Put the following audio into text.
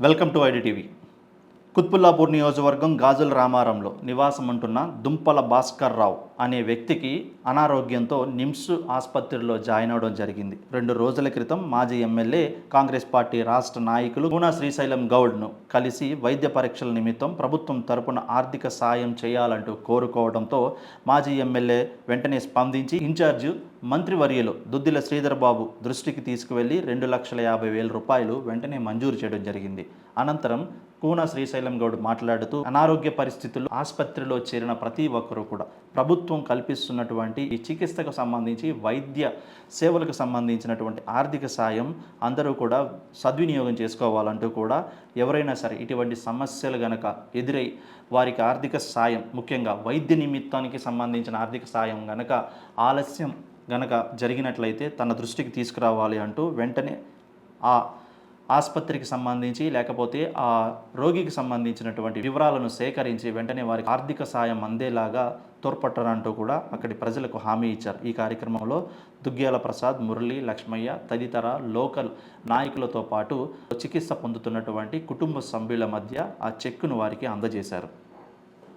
Welcome to IDTV Quthbullapur నియోజకవర్గం గాజుల రామారంలో నివాసం ఉంటున్న దుంపల భాస్కర్ రావు అనే వ్యక్తికి అనారోగ్యంతో నిమ్స్ ఆసుపత్రిలో జాయిన్ అవడం జరిగింది. రెండు రోజుల క్రితం మాజీ ఎమ్మెల్యే కాంగ్రెస్ పార్టీ రాష్ట్ర నాయకులు పూనా శ్రీశైలం గౌడ్ను కలిసి వైద్య పరీక్షల నిమిత్తం ప్రభుత్వం తరపున ఆర్థిక సాయం చేయాలంటూ కోరుకోవడంతో మాజీ ఎమ్మెల్యే వెంటనే స్పందించి ఇన్ఛార్జ్ మంత్రివర్యులు దుద్దిల శ్రీధర్ బాబు దృష్టికి తీసుకువెళ్ళి రెండు లక్షల యాభై వేల రూపాయలు వెంటనే మంజూరు చేయడం జరిగింది. అనంతరం కూన శ్రీశైలం గౌడ్ మాట్లాడుతూ అనారోగ్య పరిస్థితుల్లో ఆసుపత్రిలో చేరిన ప్రతి ఒక్కరూ కూడా ప్రభుత్వం కల్పిస్తున్నటువంటి ఈ చికిత్సకు సంబంధించి వైద్య సేవలకు సంబంధించినటువంటి ఆర్థిక సాయం అందరూ కూడా సద్వినియోగం చేసుకోవాలంటూ కూడా ఎవరైనా సరే ఇటువంటి సమస్యలు గనక ఎదురై వారికి ఆర్థిక సాయం ముఖ్యంగా వైద్య నిమిత్తానికి సంబంధించిన ఆర్థిక సాయం గనక ఆలస్యం గనక జరిగినట్లయితే తన దృష్టికి తీసుకురావాలి అంటూ వెంటనే ఆ ఆసుపత్రికి సంబంధించి లేకపోతే ఆ రోగికి సంబంధించినటువంటి వివరాలను సేకరించి వెంటనే వారికి ఆర్థిక సాయం అందేలాగా తోడ్పట్టారంటూ కూడా అక్కడి ప్రజలకు హామీ ఇచ్చారు. ఈ కార్యక్రమంలో దుగ్గ్యాల ప్రసాద్ మురళి లక్ష్మయ్య తదితర లోకల్ నాయకులతో పాటు చికిత్స పొందుతున్నటువంటి కుటుంబ సభ్యుల మధ్య ఆ చెక్కును వారికి అందజేశారు.